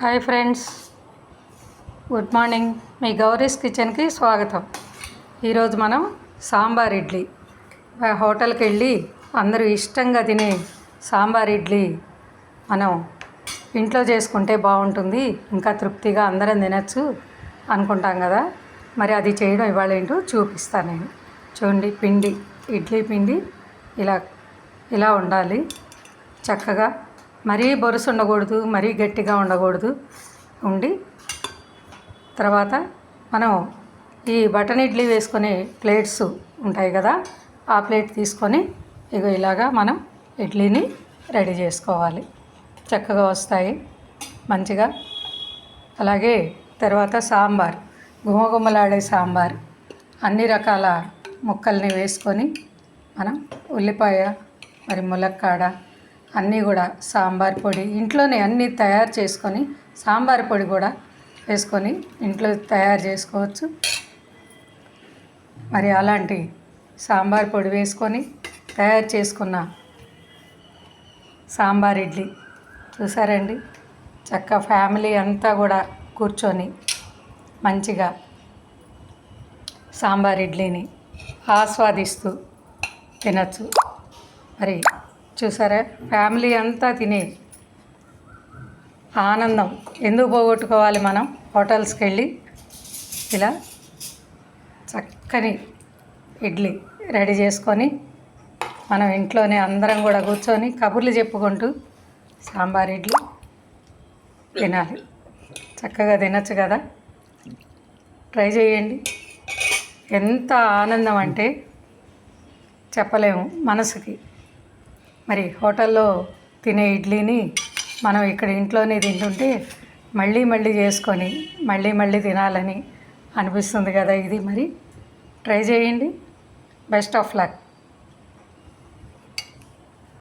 Hi friends good morning మీ గౌరీస్ కిచెన్కి స్వాగతం. ఈరోజు మనం సాంబార్ ఇడ్లీ. హోటల్కి వెళ్ళి అందరూ ఇష్టంగా తినే సాంబార్ ఇడ్లీ మనం ఇంట్లో చేసుకుంటే బాగుంటుంది. ఇంకా తృప్తిగా అందరం తినచ్చు అనుకుంటాం కదా. మరి అది చేయడం ఇవాళ ఏంటో చూపిస్తాను నేను. చూడండి పిండి ఇడ్లీ పిండి ఇలా ఇలా ఉండాలి. చక్కగా మరీ బొరుసు ఉండకూడదు మరీ గట్టిగా ఉండకూడదు. ఉండి తర్వాత మనం ఈ బటన్ ఇడ్లీ వేసుకునే ప్లేట్స్ ఉంటాయి కదా ఆ ప్లేట్ తీసుకొని ఇగో ఇలాగా మనం ఇడ్లీని రెడీ చేసుకోవాలి. చక్కగా వస్తాయి మంచిగా. అలాగే తర్వాత సాంబార్ గుమగుమలాడే సాంబార్ అన్ని రకాల ముక్కల్ని వేసుకొని మనం ఉల్లిపాయ మరి ములక్కాడ అన్నీ కూడా సాంబార్ పొడి ఇంట్లోనే అన్నీ తయారు చేసుకొని సాంబార్ పొడి కూడా వేసుకొని ఇంట్లో తయారు చేసుకోవచ్చు. మరి అలాంటి సాంబార్ పొడి వేసుకొని తయారు చేసుకున్న సాంబార్ ఇడ్లీ చూసారండి? చక్క ఫ్యామిలీ అంతా కూడా కూర్చొని మంచిగా సాంబార్ ఇడ్లీని ఆస్వాదిస్తూ తినచ్చు. మరి చూసారా? ఫ్యామిలీ అంతా తినే ఆనందం. ఎందుకు పోగొట్టుకోవాలి మనం? హోటల్స్కి వెళ్ళి ఇలా చక్కని ఇడ్లీ రెడీ చేసుకొని మనం ఇంట్లోనే అందరం కూడా కూర్చొని కబుర్లు చెప్పుకుంటూ సాంబార్ ఇడ్లీ తినాలి. చక్కగా తినచ్చు కదా? ట్రై చేయండి. ఎంత ఆనందం అంటే చెప్పలేము మనసుకి. మరి హోటల్లో తినే ఇడ్లీని మనం ఇక్కడ ఇంట్లోనే తింటుంటే మళ్ళీ మళ్ళీ చేసుకొని మళ్ళీ మళ్ళీ తినాలని అనిపిస్తుంది కదా ఇది మరి. ట్రై చేయండి. Best of luck.